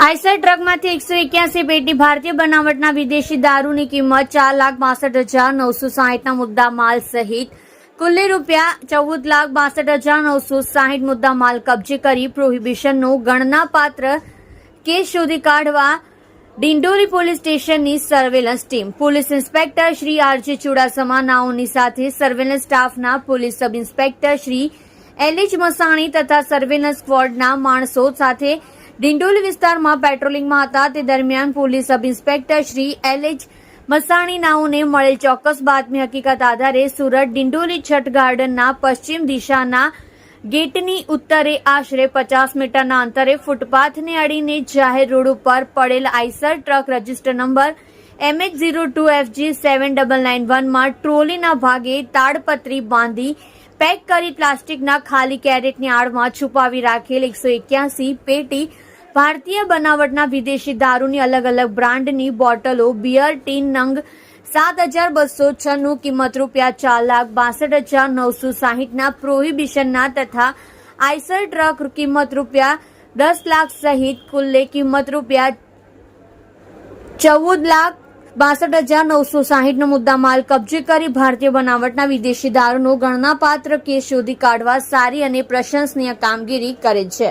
Eicher ટ્રકમાંથી એકસો એક્યાસી પેટી ભારતીય બનાવટના વિદેશી દારૂની કિંમત ચાર લાખ બાસઠ હજાર નવસો સાહીઠના મુદ્દા માલ સહિત કુલ્લે રૂપિયા ચૌદ લાખ બાસઠ હજાર નવસો સાહીઠ મુદ્દા માલ કબજે કરી પ્રોહિબિશનનો ગણનાપાત્ર કેસ શોધી કાઢવા ડિંડોરી પોલીસ સ્ટેશનની surveillance team. Police inspector Shri RJ Chudasama નાઓની સાથે સર્વેલન્સ સ્ટાફના police sub inspector Shri L H Masani તથા સર્વેલન્સ સ્ક્વોડના માણસો સાથે ડિંડોલી વિસ્તારમાં પેટ્રોલિંગમાં હતા. તે દરમિયાન police sub inspector Shri L H Masani નાઓને મળેલ ચોક્કસ બાતમી હકીકત આધારે સુરત ડિંડોલી છઠ ગાર્ડનના પશ્ચિમ દિશાના ગેટની ઉત્તરે આશરે પચાસ મીટરના અંતરે ફૂટપાથને અડીને જાહેર રોડ ઉપર પડેલ Eicher truck register number MH zero two FG seven double nine વનમાં ટ્રોલીના ભાગે તાડપત્રી બાંધી પેક કરી પ્લાસ્ટિકના ખાલી કેરેટની આડમાં છુપાવી રાખેલ એકસો એક્યાસી પેટી ભારતીય બનાવટના વિદેશી દારૂની અલગ અલગ બ્રાન્ડની બોટલો બિયર, ટીન, નંગ, સાત હજાર બસો છન્નું કિંમત રૂપિયા ચાર લાખ બાસઠ હજાર નવસો સાહીઠના પ્રોહિબિશનના તથા આઈસર ટ્રક કિંમત રૂપિયા દસ લાખ સહિત કુલ્લે કિંમત રૂપિયા ચૌદ લાખ બાસઠ હજાર નવસો સાહીઠનો મુદ્દા માલ કબજે કરી ભારતીય બનાવટના વિદેશી દારૂનો ગણનાપાત્ર કેસ શોધી કાઢવા સારી અને પ્રશંસનીય કામગીરી કરે છે.